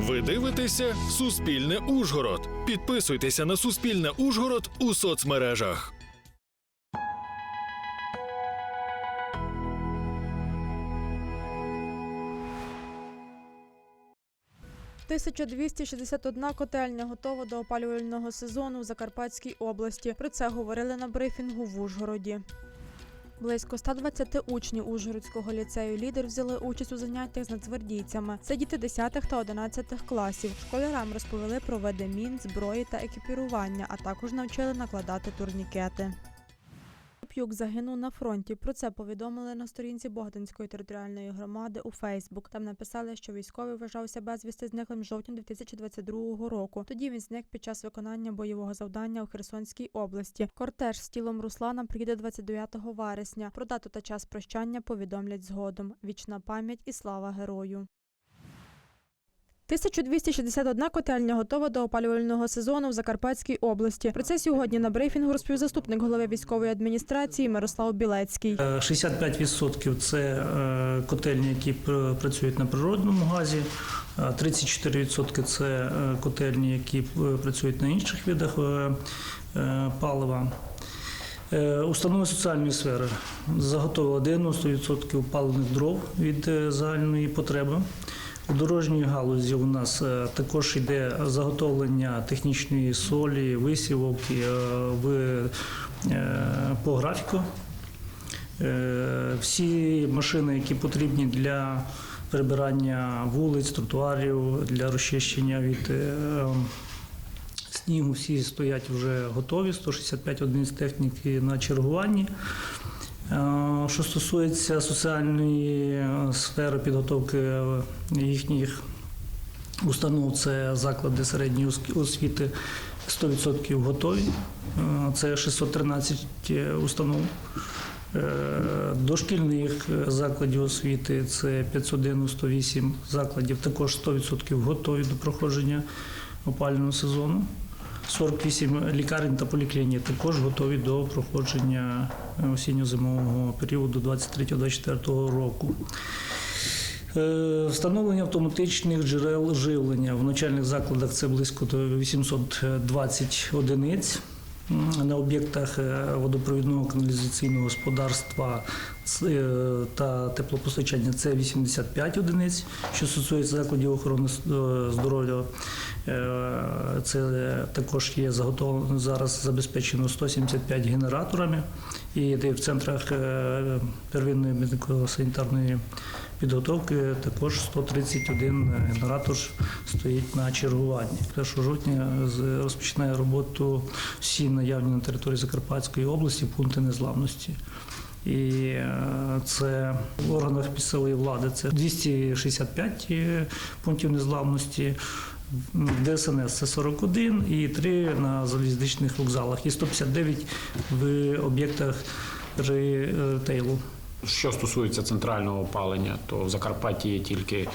Ви дивитеся Суспільне Ужгород. Підписуйтеся на Суспільне Ужгород у соцмережах. – 1261 котельня готова до опалювального сезону в Закарпатській області. Про це говорили на брифінгу в Ужгороді. Близько 120 учнів Ужгородського ліцею лідер взяли участь у заняттях з нацгвардійцями. Це діти 10 та 11 класів. Школярам розповіли про види мін, зброї та екіпірування, а також навчили накладати турнікети. П'юк загинув на фронті. Про це повідомили на сторінці Богданської територіальної громади у Фейсбук. Там написали, що військовий вважався безвісти зниклим жовтня 2022 року. Тоді він зник під час виконання бойового завдання у Херсонській області. Кортеж з тілом Руслана приїде 29 вересня. Про дату та час прощання повідомлять згодом. Вічна пам'ять і слава герою. 1261 котельня готова до опалювального сезону в Закарпатській області. Про це сьогодні на брифінгу розповів заступник голови військової адміністрації Мирослав Білецький. Е, 65% це е, котельні, які працюють на природному газі, а 34% це е, котельні, які е, працюють на інших видах е, е, палива. Е, Установи соціальної сфери заготовили 90% паливних дров від е, загальної потреби. У дорожній галузі у нас е, також йде заготовлення технічної солі, висівок е, в, е, по графіку. Всі машини, які потрібні для прибирання вулиць, тротуарів, для розчищення від снігу, всі стоять вже готові. 165 одиниць техніки на чергуванні. Е, Що стосується соціальної е, сфери підготовки е, їхніх установ, це заклади середньої освіти 100% готові. Це 613 установ. Дошкільних закладів освіти це 598 закладів, також 100% готові до проходження опалювального сезону. 48 лікарень та поліклінік також готові до проходження е, осінньо-зимового періоду 23-24 року. Е, Встановлення автоматичних джерел живлення в навчальних закладах це близько до 820 одиниць. На об'єктах е, водопровідного каналізаційного господарства е, та теплопостачання це 85 одиниць. Що стосується закладів охорони е, здоров'я, це також є заготовлено зараз забезпечено 175 генераторами. І в центрах первинної медико-санітарної підготовки також 131 генератор стоїть на чергуванні. 1 жовтня розпочинає роботу всі наявні на території Закарпатської області пункти незламності. І е, це в органах місцевої влади це 265 е, пунктів незламності. ДСНС це 41 і 3 на залізничних вокзалах і 159 в об'єктах ретейлу. Що стосується центрального опалення, то в Закарпатті є тільки е,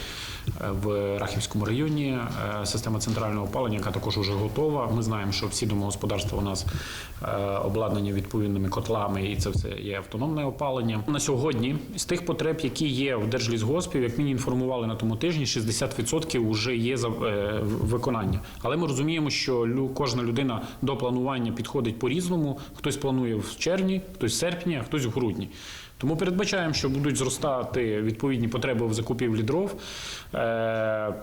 в Рахівському районі е, система центрального опалення, яка також вже готова. Ми знаємо, що всі домогосподарства у нас е, обладнані відповідними котлами, і це все є автономне опалення. На сьогодні з тих потреб, які є в Держлісгоспів, як мені інформували на тому тижні, 60% вже є за виконання. Але ми розуміємо, що кожна людина до планування підходить по-різному. Хтось планує в червні, хтось в серпні, а хтось в грудні. Тому передбачаємо, що будуть зростати відповідні потреби в закупівлі дров. Е,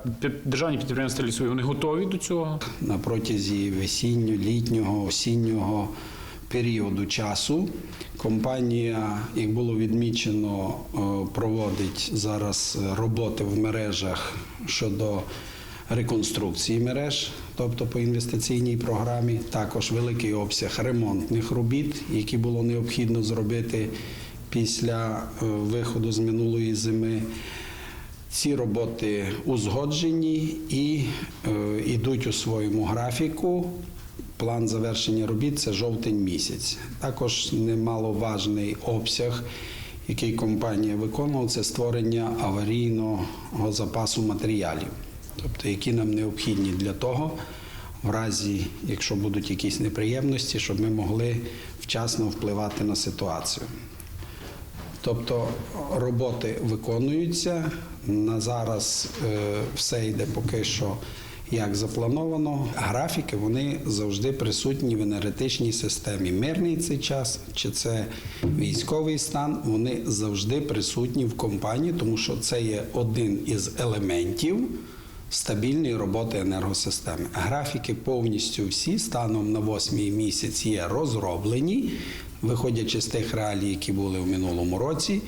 Державні підприємства лісові вони готові до цього. на протязі весінньо-літнього, осіннього періоду часу. Компанія, як було відмічено, е, проводить зараз роботи в мережах щодо реконструкції мереж, тобто по інвестиційній програмі, також великий обсяг ремонтних робіт, які було необхідно зробити після е, виходу з минулої зими. Ці роботи узгоджені і е, йдуть у своєму графіку. План завершення робіт це жовтень місяць. Також немаловажний обсяг, який компанія виконувала, це створення аварійного запасу матеріалів, тобто які нам необхідні для того, в разі, якщо будуть якісь неприємності, щоб ми могли вчасно впливати на ситуацію. Тобто роботи виконуються. На зараз е, все йде поки що як заплановано. Графіки вони завжди присутні в енергетичній системі. Мирний цей час чи це військовий стан, вони завжди присутні в компанії, тому що це є один із елементів стабільної роботи енергосистеми. Графіки повністю всі станом на восьмий місяць є розроблені, виходячи з тих реалій, які були в минулому році.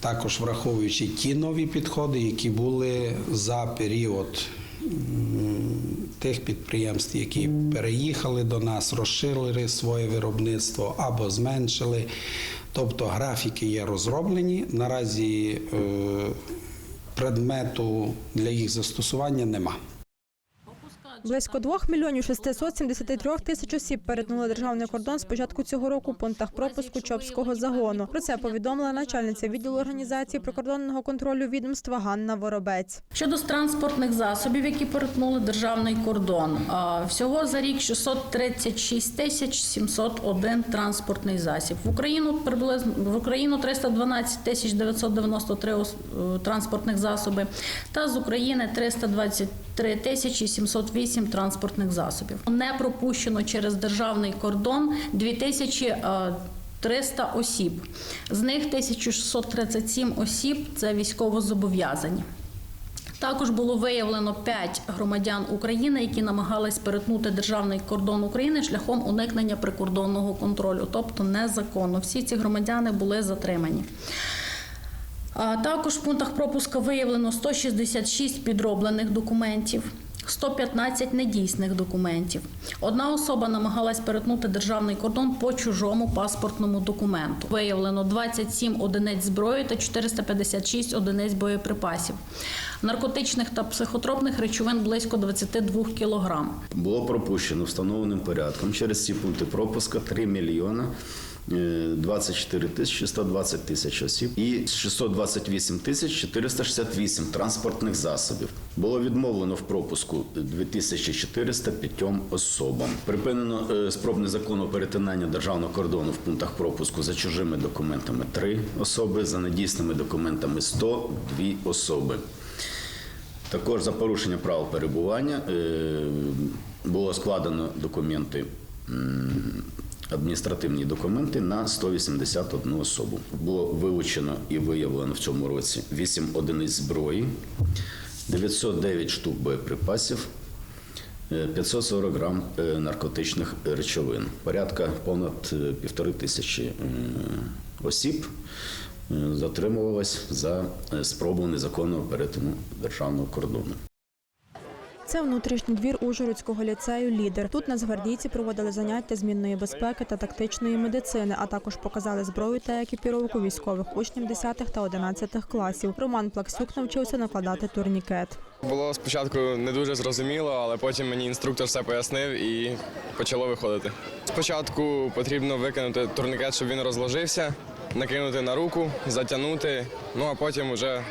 Також враховуючи ті нові підходи, які були за період тих підприємств, які переїхали до нас, розширили своє виробництво або зменшили. Тобто графіки є розроблені. Наразі е, предмету для їх застосування нема. Близько 2 мільйонів 673 тисяч осіб перетнули державний кордон з початку цього року в пунктах пропуску Чопського загону. Про це повідомила начальниця відділу організації прикордонного контролю відомства Ганна Воробець. Щодо транспортних засобів, які перетнули державний кордон, всього за рік 636 тисяч 701 транспортний засіб. В Україну приблизно в Україну 312 тисяч 993 ос- е, транспортних засоби, та з України 323 тисячі 708 транспортних засобів. Не пропущено через державний кордон 2000 е, 300 осіб. З них 1637 осіб це військовозобов'язані. Також було виявлено 5 громадян України, які намагались перетнути державний кордон України шляхом уникнення прикордонного контролю, тобто незаконно. Всі ці громадяни були затримані. Також в пунктах пропуска виявлено 166 підроблених документів. 115 недійсних документів. Одна особа намагалась перетнути державний кордон по чужому паспортному документу. Виявлено 27 одиниць зброї та 456 одиниць боєприпасів. Наркотичних та психотропних речовин близько 22 кілограм. Було пропущено встановленим порядком через ці пункти пропуска 3 мільйона 24 тисячі 120 тисяч осіб і 628 тисяч 468 транспортних засобів. Було відмовлено в пропуску 2405 особам. Припинено е, спроб незаконного перетинання державного кордону в пунктах пропуску за чужими документами 3 особи, за недійсними документами 102 особи. Також за порушення правил перебування е, було складено документи, адміністративні документи на 181 особу. Було вилучено і виявлено в цьому році 8 одиниць зброї, 909 штук боєприпасів, е, 540 грам е, наркотичних речовин. Порядка понад е, півтори тисячі е, осіб е, затримувалось за е, спробу незаконного перетину державного кордону. Це внутрішній двір Ужгородського ліцею Лідер. Тут нацгвардійці проводили заняття змінної безпеки та тактичної медицини, а також показали зброю та екіпіровку військових учнів 10 та 11 класів. Роман Плаксюк навчився накладати турнікет. Було спочатку не дуже зрозуміло, але потім мені інструктор все пояснив і почало виходити. Спочатку потрібно викинути турнікет, щоб він розложився, накинути на руку, затягнути, ну а потім вже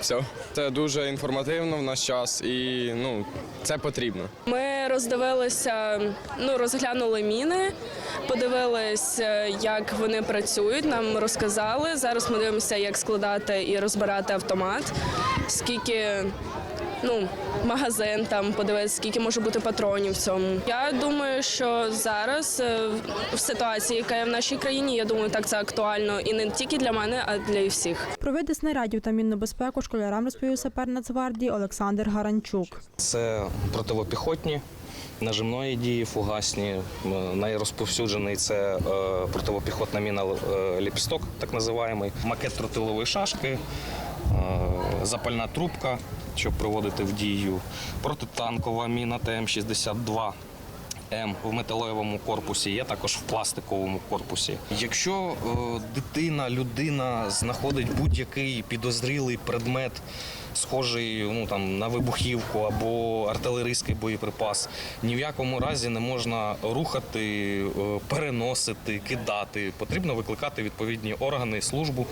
все. Це дуже інформативно в наш час і ну, це потрібно. Ми роздивилися, ну розглянули міни, подивились, е, як вони працюють. Нам розказали. Зараз ми дивимося, як складати і розбирати автомат, скільки. Ну, магазин там подивитися, скільки може бути патронів в цьому. Я думаю, що зараз е, в ситуації, яка є в нашій країні, я думаю, так це актуально і не тільки для мене, а для всіх. Про види снарядів та мінну безпеку школярам розповів сапер Нацгвардії Олександр Гаранчук. Це противопіхотні, нажимної дії, фугасні. Найрозповсюджений це е, противопіхотна міна е, ліпісток, так називаємий, макет тротилової шашки, е, запальна трубка, щоб приводити в дію, протитанкова міна ТМ-62. М в металевому корпусі, є також в пластиковому корпусі. Якщо е, дитина, людина знаходить будь-який підозрілий предмет, схожий ну, там, на вибухівку або артилерійський боєприпас, ні в якому разі не можна рухати, е, переносити, кидати. Потрібно викликати відповідні органи, службу.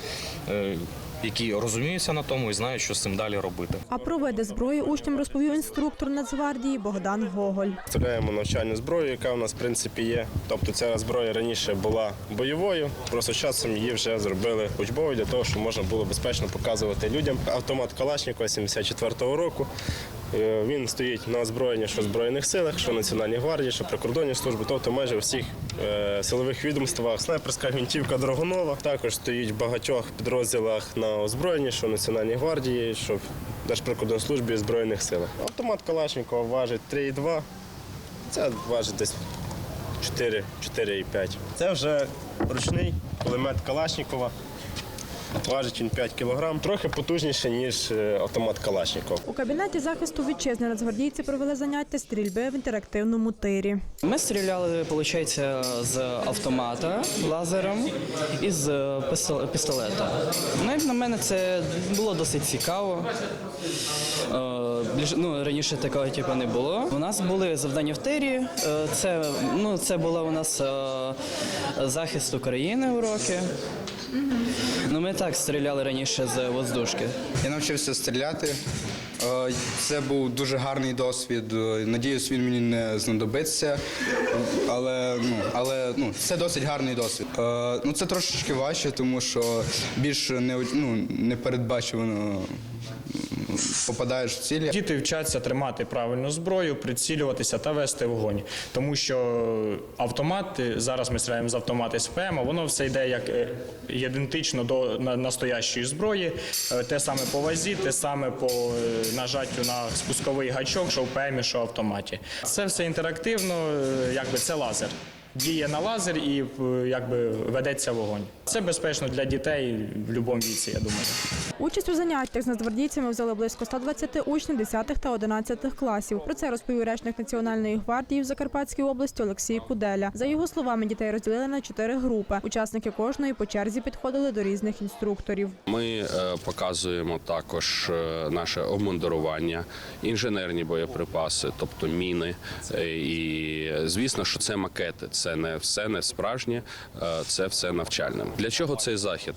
Які розуміються на тому і знають, що з цим далі робити. А про види зброї учням розповів інструктор Нацгвардії Богдан Гоголь. Представляємо навчальну зброю, яка у нас в принципі є. Тобто ця зброя раніше була бойовою, просто часом її вже зробили учбовою для того, щоб можна було безпечно показувати людям. Автомат Калашникова 74-го року. Е, Він стоїть на озброєнні що в Збройних силах, що в Національній гвардії, що прикордонній службі, тобто майже у всіх е, силових відомствах. Снайперська гвинтівка Драгунова також стоїть в багатьох підрозділах на озброєнні, що в Національній гвардії, що в Держприкордонслужбі і Збройних силах. Автомат Калашникова важить 3,2. Це важить десь 4, 4,5. Це вже ручний кулемет Калашникова. Важить він 5 кг, трохи потужніше, ніж е, автомат Калашникова. У кабінеті захисту вітчизни нацгвардійці провели заняття стрільби в інтерактивному тирі. Ми стріляли, виходить, з автомата лазером і з пістолета. Ну, як на мене, це було досить цікаво. Е, Ну, раніше такого типу не було. У нас були завдання в тирі. Е, Це, ну, це була у нас е, захист України уроки. Ну, ми так стріляли раніше з воздушки. Я навчився стріляти. Е, Це був дуже гарний досвід. Е, Надіюсь, він мені не знадобиться. Але ну, але ну, це досить гарний досвід. Е, Ну, це трошечки важче, тому що більш не, ну, непередбачувано попадаєш в цілі. Діти вчаться тримати правильну зброю, прицілюватися та вести вогонь. Тому що автомат, зараз ми стріляємо з автомата СПМ, воно все йде як е, ідентично до настоящої зброї. Е, Те саме по вазі, те саме по е, нажаттю на спусковий гачок, що в ПМі, що в автоматі. Це все інтерактивно, якби це лазер. Діє на лазер і якби ведеться вогонь. Це безпечно для дітей в будь-якому віці, я думаю. Участь у заняттях з нацгвардійцями взяли близько 120 учнів 10 та 11 класів. Про це розповів речник Національної гвардії в Закарпатській області Олексій Куделя. За його словами, дітей розділили на чотири групи. Учасники кожної по черзі підходили до різних інструкторів. Ми е, показуємо також е, наше обмундирування, інженерні боєприпаси, тобто міни. Е, І звісно, що це макети, це не все не справжнє, це все навчальне. Для чого цей захід?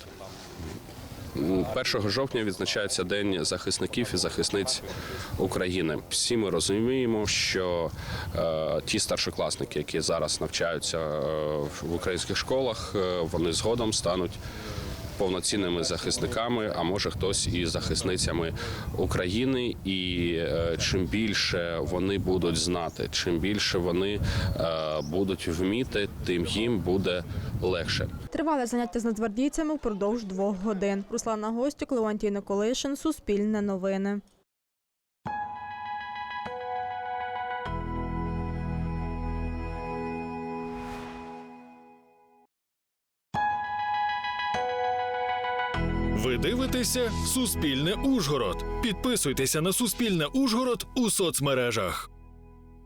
М, 1 жовтня відзначається День захисників і захисниць України. Всі ми розуміємо, що е, ті старшокласники, які зараз навчаються е, в українських школах, е, вони згодом стануть повноцінними захисниками, а може хтось і захисницями України. І е, чим більше вони будуть знати, чим більше вони е, будуть вміти, тим їм буде легше. Тривали заняття з нацгвардійцями впродовж двох годин. Руслана Гостюк, Леонтій Николишин, Суспільне новини. Ви дивитеся Суспільне Ужгород. Підписуйтеся на Суспільне Ужгород у соцмережах.